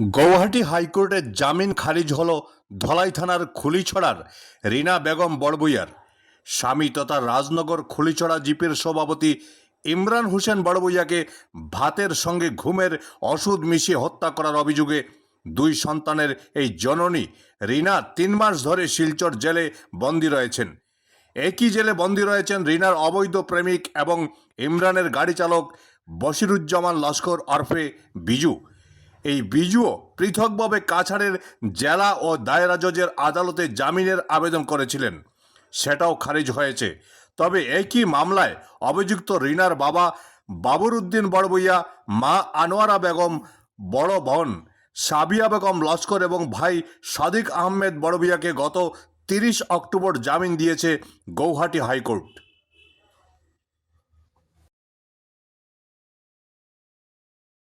গৌহাটি হাইকোর্টের জামিন খারিজ হল ধলাই থানার খুলিছড়ার রিনা বেগম বড়বুইয়ার। স্বামী তথা রাজনগর খুলিছড়া জিপের সভাপতি ইমরান হোসেন বড়বুইয়াকে ভাতের সঙ্গে ঘুমের ওষুধ মিশিয়ে হত্যা করার অভিযোগে দুই সন্তানের এই জননী রিনা তিন মাস ধরে শিলচর জেলে বন্দি রয়েছেন। একই জেলে বন্দী রয়েছেন রিনার অবৈধ প্রেমিক এবং ইমরানের গাড়ি চালক বশিরুজ্জামান লস্কর ওরফে বিজু। এই বিজুও পৃথকভাবে কাছাড়ের জেলা ও দায়রা জজের আদালতে জামিনের আবেদন করেছিলেন। সেটাও খারিজ হয়েছে। তবে একই মামলায় অভিযুক্ত রিনার বাবা বাবর উদ্দিন বড়বইয়া মা আনোয়ারা বেগম বড় বোন সাবিয়া বেগম লস্কর এবং ভাই সাদিক আহমেদ বড়বিয়াকে গত তিরিশ অক্টোবর জামিন দিয়েছে গৌহাটি হাইকোর্ট।